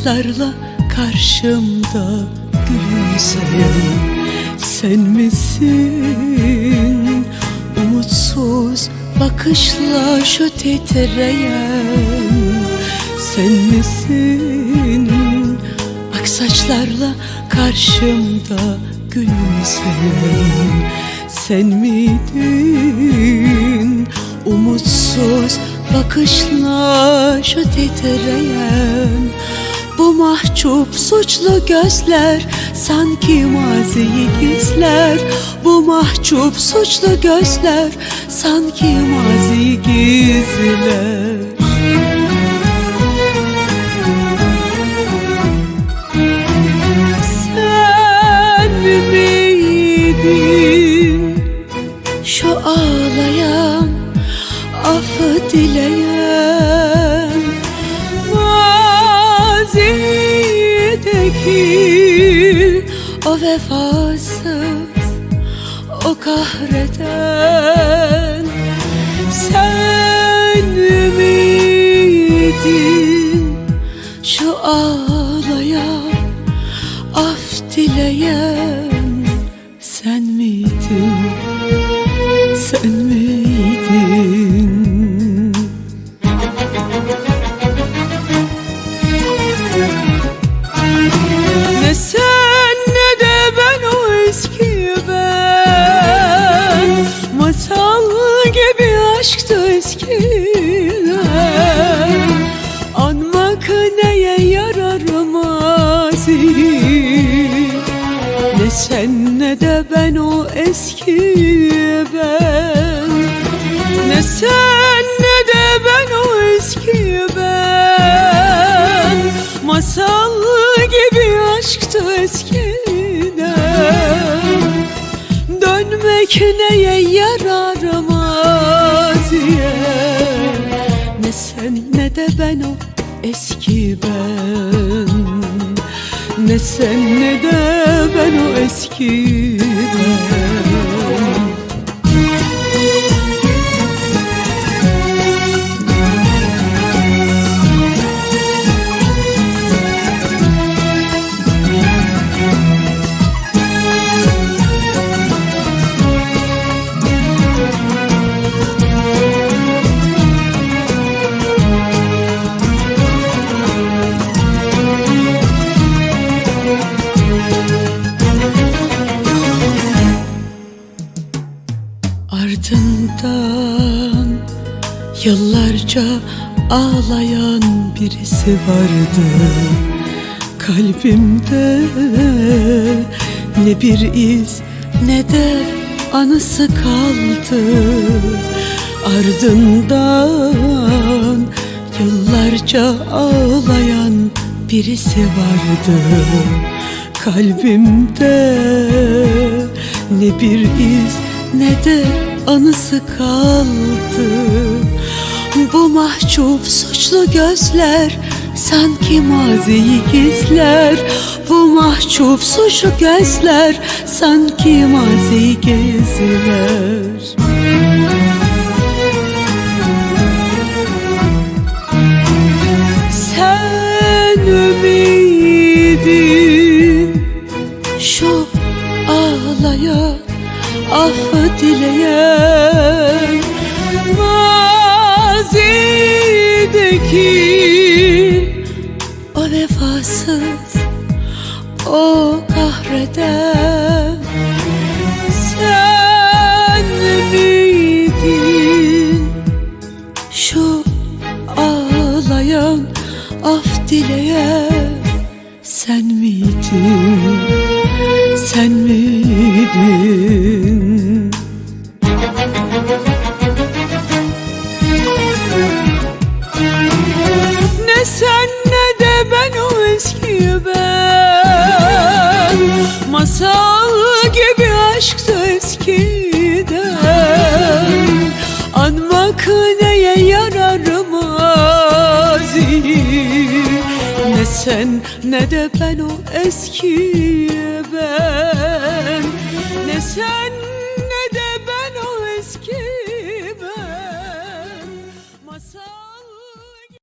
Aksaçlarla karşımda gülümseyen Sen misin? Umutsuz bakışla şu titreyen Sen misin? Aksaçlarla karşımda gülümseyen Sen miydin? Umutsuz bakışla şu titreyen Bu mahcup suçlu gözler sanki maziyi gizler. Bu mahcup suçlu gözler sanki maziyi gizler. Sen miydin şu ağlayan affı dileyen mazideki o vefasız o kahreden sen miydin şu ağlayan af dileyen aşktı eskiden Anmak neye yarar mazi Ne sen ne de ben o eski ben. Ne sen ne de ben o eski ben. Masal gibi aşktı eskiden. Dönmek neye yarar de ben o eski ben. Ne sen ne de ben o eski ben yıllarca ağlayan birisi vardı Kalbimde. Ne bir iz ne de anısı kaldı. Ardından yıllarca ağlayan birisi vardı Kalbimde. Ne bir iz ne de anısı kaldı Bu mahcup suçlu gözler sanki maziyi gizler. Bu mahcup suçlu gözler sanki maziyi gizler. Sen miydin şu ağlayan affı dileyen mazideki o vefasız o kahreden sen miydin? Şu ağlayan af dileyen sen miydin? Sen miydin aşktı eskiden. Anmak neye yarar mazi Ne sen ne de ben o eski ben. Ne sen